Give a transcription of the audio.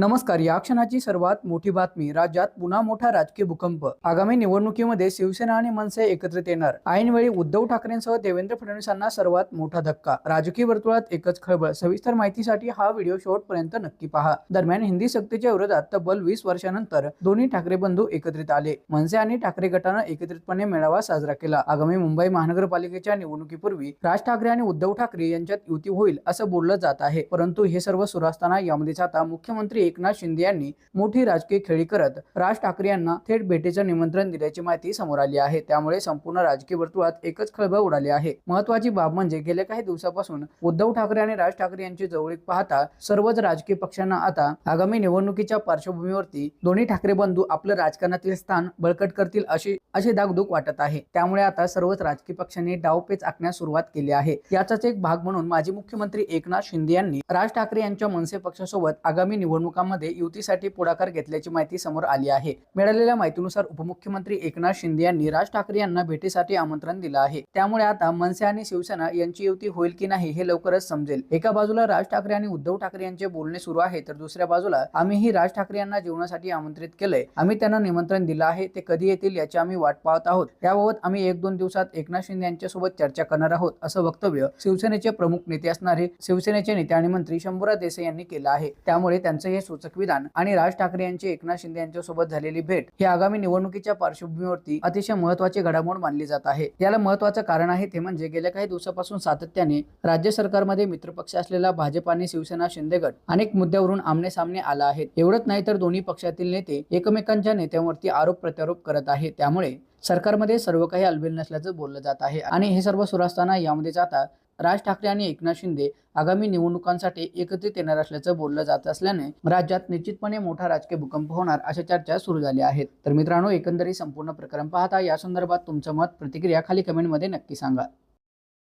नमस्कार या क्षणाची सर्वात मोठी बातमी राज्यात पुन्हा मोठा राजकीय भूकंप. आगामी निवडणुकीमध्ये शिवसेना आणि मनसे एकत्रित येणार. ऐनवेळी उद्धव ठाकरेंसह देवेंद्र फडणवीसांना सर्वात मोठा धक्का. राजकीय वर्तुळात एकच खळबळ. सविस्तर माहितीसाठी हा व्हिडिओ शेवटपर्यंत नक्की पहा. दरम्यान हिंदी सक्तीच्या विरोधात तब्बल वीस वर्षानंतर दोन्ही ठाकरे बंधू एकत्रित आले. मनसे आणि ठाकरे गटानं एकत्रितपणे मेळावा साजरा केला. आगामी मुंबई महानगरपालिकेच्या निवडणुकीपूर्वी राज ठाकरे आणि उद्धव ठाकरे यांच्यात युती होईल असं बोललं जात आहे. परंतु हे सर्व सुरू असताना यामध्येच आता मुख्यमंत्री एकनाथ शिंदे यांनी मोठी राजकीय खेळी करत राज ठाकरे यांना थेट भेटीचं निमंत्रण दिल्याची माहिती समोर आली आहे. त्यामुळे संपूर्ण राजकीय वर्तुळात एकच खळबळ उडाली आहे. महत्वाची बाब म्हणजे गेल्या काही दिवसापासून उद्धव ठाकरे आणि राज ठाकरे यांची जवळीक पाहता सर्वच राजकीय पक्षांना आता आगामी निवडणुकीच्या पार्श्वभूमीवरती दोन्ही ठाकरे बंधू आपलं राजकारणातील स्थान बळकट करतील अशी अशी दागदुग वाटत आहे. त्यामुळे आता सर्वच राजकीय पक्षांनी डावपेच आखण्यास सुरुवात केली आहे. याचाच एक भाग म्हणून माजी मुख्यमंत्री एकनाथ शिंदे यांनी राज ठाकरे यांच्या मनसे पक्षासोबत आगामी निवडणुकांमध्ये युतीसाठी पुढाकार घेतल्याची माहिती समोर आली आहे. मिळालेल्या माहितीनुसार उपमुख्यमंत्री एकनाथ शिंदे यांनी राज ठाकरे यांना भेटीसाठी आमंत्रण दिलं आहे. त्यामुळे आता मनसे आणि शिवसेना यांची युती होईल की नाही हे लवकरच समजेल. एका बाजूला राज ठाकरे आणि उद्धव ठाकरे यांचे बोलणे सुरू आहे तर दुसऱ्या बाजूला आम्हीही राज ठाकरे यांना जेवणासाठी आमंत्रित केलंय. आम्ही त्यांना निमंत्रण दिलं आहे ते कधी येतील याची आम्ही वाट पाहत आहोत. याबाबत आम्ही एक दोन दिवसात एकनाथ शिंदे यांच्यासोबत चर्चा करणार आहोत असं वक्तव्य शिवसेनेचे प्रमुख नेते असणारे शिवसेनेचे नेते आणि मंत्री शंभूराज देसाई यांनी केलं आहे. त्यामुळे त्यांचं हे सूचक विधान आणि राज ठाकरे यांची एकनाथ शिंदे यांच्यासोबत झालेली भेट ही आगामी निवडणुकीच्या पार्श्वभूमीवरती अतिशय महत्वाची घडामोड मानली जात आहे. याला महत्वाचं कारण आहे ते म्हणजे गेल्या काही दिवसापासून सातत्याने राज्य सरकारमध्ये मित्रपक्ष असलेला भाजप आणि शिवसेना शिंदे गट अनेक मुद्द्यावरून आमने सामने आला आहे. एवढंच नाही तर दोन्ही पक्षातील नेते एकमेकांच्या नेत्यांवरती आरोप प्रत्यारोप करत आहे त्यामुळे सरकारमध्ये सर्व काही अलबेल नसल्याचं बोललं जात आहे. आणि हे सर्व सुरू असताना यामध्ये जाता राज ठाकरे आणि एकनाथ शिंदे आगामी निवडणुकांसाठी एकत्रित येणार असल्याचं बोललं जात असल्याने राज्यात निश्चितपणे मोठा राजकीय भूकंप होणार अशा चर्चा सुरू झाल्या आहेत. तर मित्रांनो एकंदरीत संपूर्ण प्रकरण पाहता या संदर्भात तुमचं मत प्रतिक्रिया खाली कमेंटमध्ये नक्की सांगा.